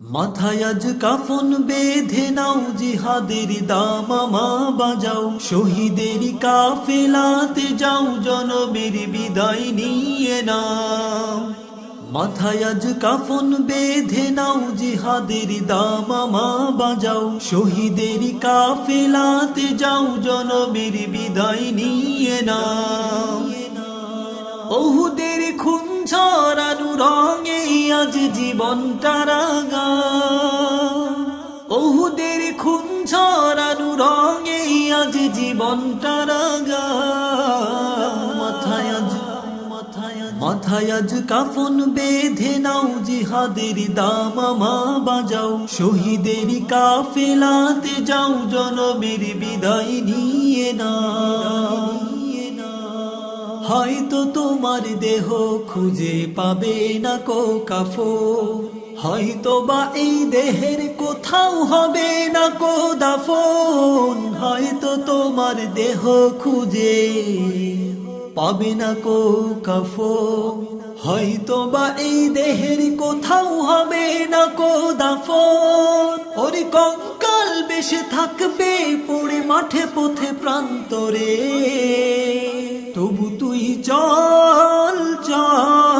মাথায় আজ কাফন বেঁধে নাও জিহাদের দামামা বাজাও। শহীদের কাফেলাতে যাও জনমের বিদায় নিয়ে নাও। মাথায় আজ কাফন বেঁধে নাও জিহাদের দামামা বাজাও। শহীদের কাফেলাতে যাও জনমের বিদায় নিয়ে নাও। ওহুদের খুন ছড়ানু রঙে আজ জীবন রাঙা জীবনটা রাঙা মাথায় আজ মাথায় আজ কাফন বেঁধে নাও, জিহাদের দামামা বাজাও। শহীদের কাফেলাতে যাও, জনমের বিদায় নিয়ে না হয়তো তোমার দেহ খুঁজে পাবে না কো কাফো হয়তো বা এই দেহের কোথাও হবে না কো দাফন, হয়তো তোমার দেহ খুঁজে পাবে না কো কাফো হয়তো বা এই দেহের কোথাও হবে না কো দাফন। ওরে কঙ্কাল বেশে থাকবে পড়ে মাঠে পথে প্রান্তরে। তবু তুই চল চল।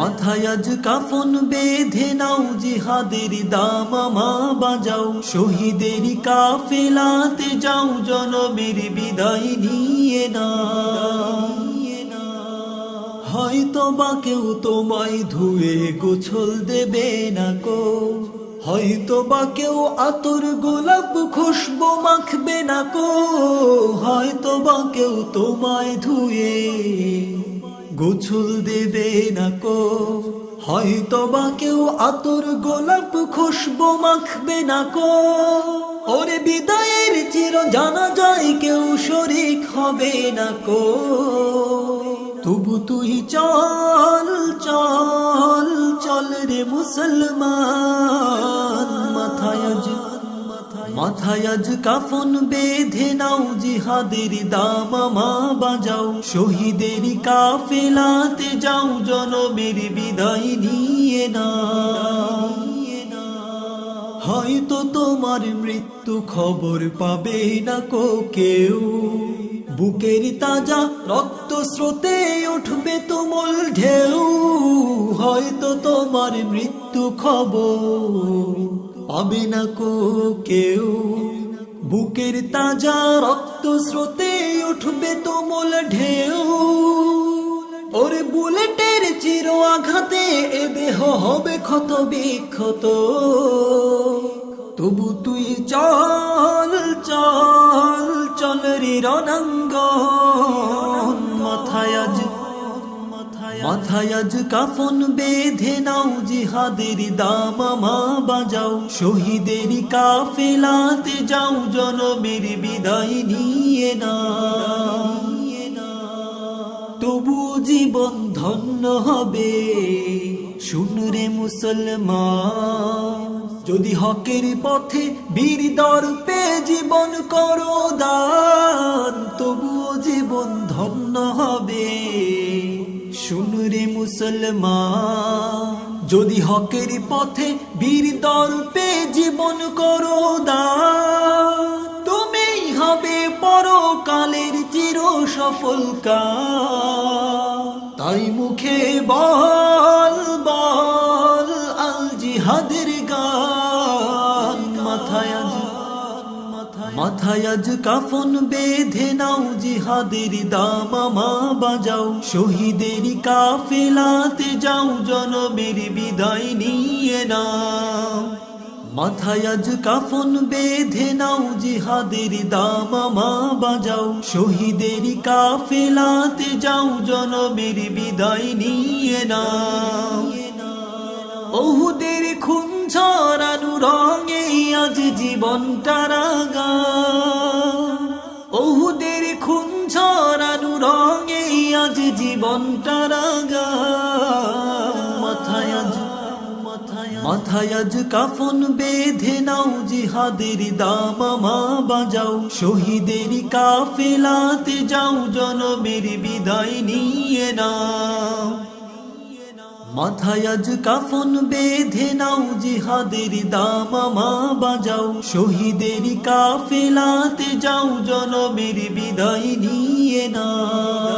মাথায় আজ কাফন বেঁধে নাও জিহাদের দামামা বাজাও। শহীদের কাফেলাতে যাও, জনমের বিদায় নিয়ে না হয়তো বা কেউ তোমায় ধুয়ে গোছল দেবে না কো। হয়তো বা কেউ আতর গোলাপ খুশবু মাখবে না কো। হয়তো বা কেউ তোমায় ধুয়ে গোছল দেবে না কো। হয়তো বা কেউ আতর গোলাপ খুশবো মাখবে না কো। ওরে বিদায়ের চির জানা যায় কেউ শরিক হবে না কো। তবু তুই চল চল চল রে মুসলমান। মাথায় আজ কাফন বেঁধে নাও জিহাদের দামামা বাজাও। শহীদের কাফেলাতে যাও, জনমের বিদায় নিয়ে না হয়তো তোমার মৃত্যু খবর পাবে না কো কেউ। বুকের তাজা রক্ত স্রোতে উঠবে তুমুল ঢেউ। হয়তো তোমার মৃত্যু খবর পাবে না কো কেউ। বুকের তাজা রক্ত স্রোতে উঠবে তুমুল ঢেউ। ওরে বুলেটের চির আঘাতে এ দেহ হবে ক্ষত বিক্ষত। তবু তুই চল চল চল রে রণাঙ্গন। মাথায় মাথায় আজ। কাফন বেঁধে নাও জিহাদের দামামা বাজাও। শহীদের কাফেলাতে যাও, জনমের বিদায় নিয়ে না তবু জীবন ধন্য হবে শুনরে মুসলমান। যদি হকের পথে বীর দর্পে জীবন করো দান তবু জীবন ধন্য মুসলমান, যদি হকের পথে বীর দর্পে জীবন করো দা তুমি হবে পরকালের চির সফল তাই মুখে বল মাথায় আজ কাফন বেঁধে নাও জিহাদের দামামা বাজাও। শহীদের কাফেলাতে যাও, জনমের বিদায় নিয়ে নাও। মাথায় আজ কাফন বেঁধে নাও জিহাদের দামামা বাজাও। শহীদের কাফেলাতে যাও, জনমের বিদায় নিয়ে নাও। ওহুদের রঙে আজ জীবনটা রাঙা ওহুদের খুন ছড়ানু রঙে আজ জীবনটা রাঙা মাথায় আজ মাথায় আজ কাফন বেঁধে নাও জিহাদের দামামা বাজাও। শহীদের কাফেলাতে যাও, জনমের বিদায় নিয়ে না মাথায় আজ কাফন বেঁধে নাও জিহাদের দামামা বাজাও। শহীদের কাফেলাতে যাও, জনমের বিদায় নিয়ে নাও।